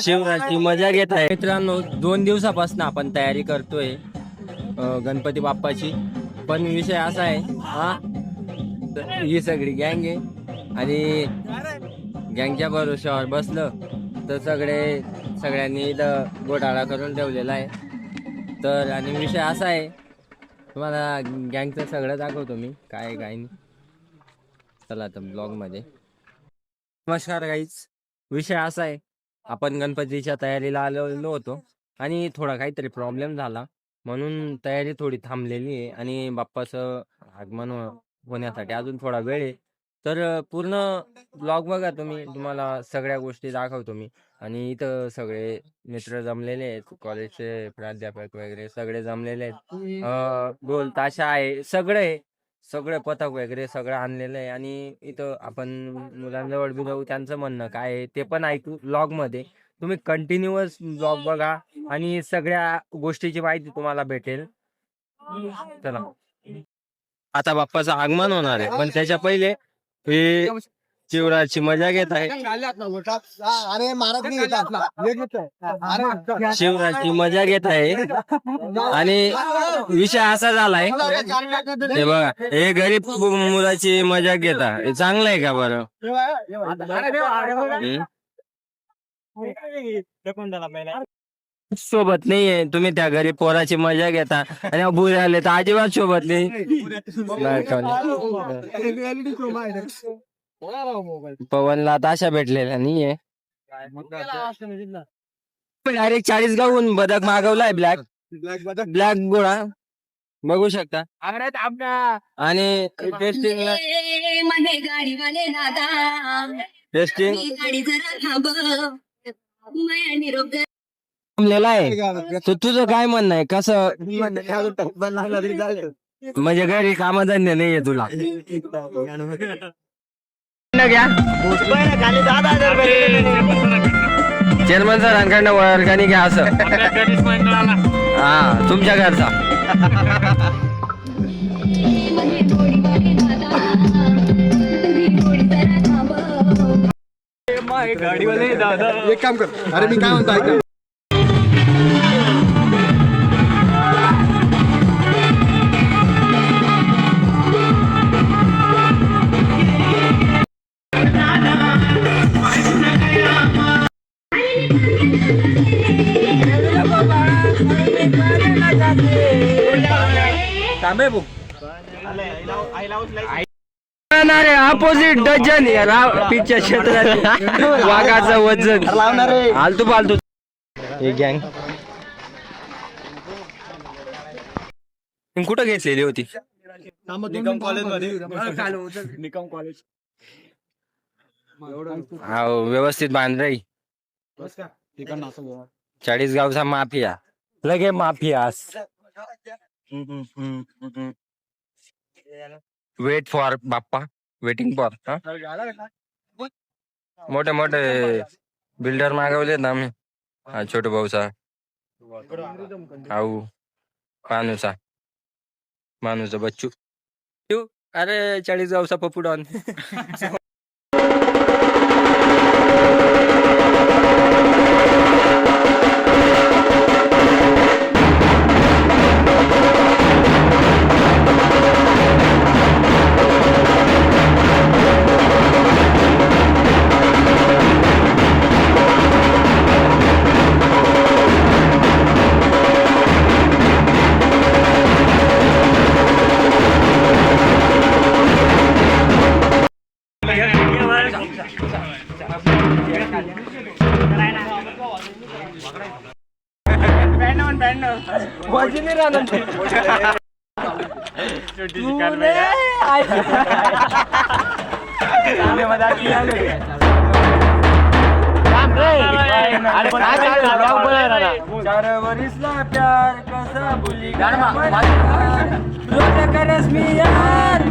शिवराची मजा घेत आहे. मित्रांनो दोन दिवसापासून आपण तयारी करतोय अं, गणपती बाप्पाची. पण विषय असा आहे हा तर ही सगळी गँग आहे आणि गँगच्या भरोश्यावर बसलं तर सगळे सगळ्यांनी इथं घोटाळा करून ठेवलेला आहे. तर आणि विषय असा आहे तुम्हाला गँगचं सगळं दाखवतो मी काय आहे, काय नाही. चला आता ब्लॉगमध्ये नमस्कार गाईज विषय असा आहे आपण गणपतीच्या तयारीला आलेलो होतो आणि थोडा काहीतरी प्रॉब्लेम झाला. म्हणून तयारी थोडी थांबलेली आहे आणि बाप्पाचं आगमन हो, होण्यासाठी अजून थोडा वेळ आहे. तर पूर्ण ब्लॉग बघा तुम्ही तुम्हाला सगळ्या गोष्टी दाखवतो मी. आणि इथं सगळे मित्र जमलेले आहेत कॉलेजचे प्राध्यापक वगैरे सगळे जमलेले आहेत. बोल ताशा आहे सगळे सगळे पथक वगैरे सगळं आणलेलं आहे आणि इथं आपण मुलांजवळ बी जाऊ त्यांचं म्हणणं काय आहे ते पण ऐकू ब्लॉगमध्ये तुम्ही कंटिन्युअस ब्लॉग बघा आणि सगळ्या गोष्टीची माहिती तुम्हाला भेटेल. चला. आता बाप्पाचं आगमन होणार आहे. पण त्याच्या पहिले हे शिवराजची मजा घेत आहे. अरे महाराज शिवराजची मजा घेत आहे. आणि विषय असा झालाय. हे बघा हे गरीब मुलाची मजा घेता. हे चांगलं आहे का बरं? सोबत नाहीये तुम्ही त्या गरीब पोराची मजा घेता. आणि बुरे आले तर अजिबात सोबत नाही. पवनला आता अशा भेटलेल्या नाहीये डायरेक्ट चाळीस गावून बदक मागवलाय ब्लॅक. ब्लॅक गोळा बघू शकता आणि टेस्टिंगला मने गाडीवाले दादा टेस्टिंग आहे तर तुझं काय म्हणणं आहे कसं म्हणजे घरी कामधंदे नाहीये तुला घ्या. चेअरमन सरांकडनं वर्गाने घ्या असं. हा तुमच्या घरचा. थोडी दादा एक काम कर. अरे मी काय म्हणतो ऐका अपोजिट डझन पीच्या क्षेत्रात वाघाचं वजन. आलतू पालतू हे गँग कुठं घेतलेली होती? निकम कॉलेजमध्ये निकम कॉलेज. हा व्यवस्थित. चाळीस गावचा माफिया. लगे mafias. Wait for Bappa waiting for मोठे मोठे बिल्डर मागवले ना आम्ही. हा छोटे भाऊचा आऊ मानूचा मानूचा बच्चू. अरे चाळीस गावचा पप्पू डॉन. चार वरीसला प्यार कसा रोज करस मी यार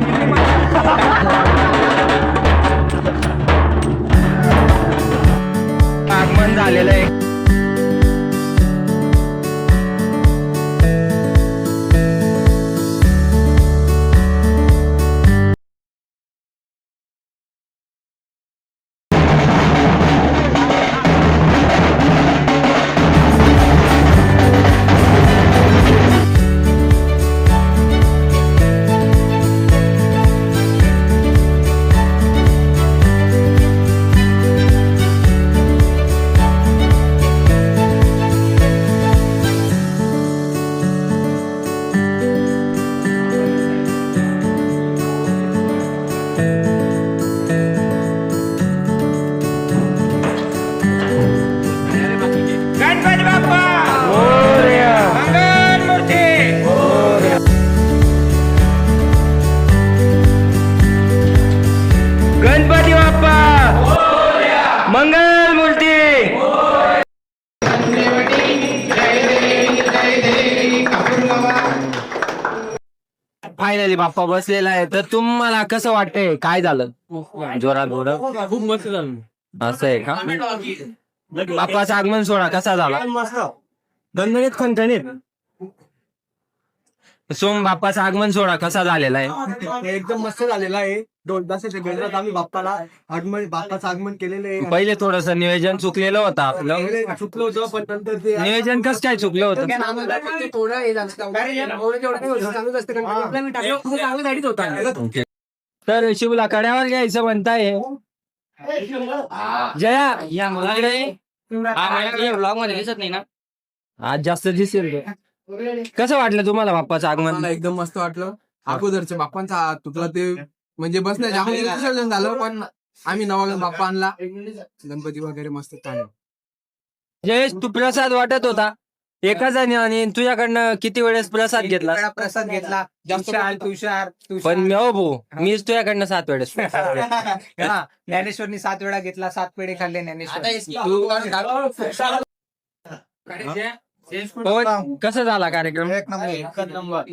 फायनली बाप्पा बसलेला आहे. तर तुम्हाला कसं वाटतंय? काय झालं? जोरात जोरात खूप मस्त झालं. असं आहे का? बाप्पाचं आगमन सोहळा कसा झाला? दणदणीत खणखणीत सोम बाप्पाचा आगमन सोहळा कसा झालेला आहे? एकदम मस्त झालेला आहे. दोन तासाच्या गजरात आम्ही बाप्पाला आगमन बाप्पाचं आगमन केलेलं आहे. पहिले थोडस नियोजन चुकलेलं होतं आपलं. पहिले चुकलं होतं पण नंतर ते नियोजन कसं काय चुकलं होतं? तर शिवला कड्यावर घ्यायचं म्हणताय. जया या ब्लॉगमध्ये दिसत नाही ना. आज जास्त दिसेल ते. कसं वाटलं तुम्हाला बाप्पाचं आगमन मला एकदम मस्त वाटलं अगोदरच्या बाप्पांचा तुटला ते म्हणजे बसण्याच्या अगोदर विसर्जन झालं पण आम्ही नवा बाप्पा आणला गणपती वगैरे मस्त चालू जयेश तू प्रसाद वाटत होता एका जणी आणि तुझ्याकडनं किती वेळेस प्रसाद घेतला प्रसाद घेतला तुषार तुषार पण मी हो भाऊ मीच तुझ्याकडनं सात वेळेस ज्ञानेश्वरनी सात वेळा घेतला सात पेढे खाल्ले ज्ञानेश्वर हो, कसं झाला कार्यक्रम? एक नंबर.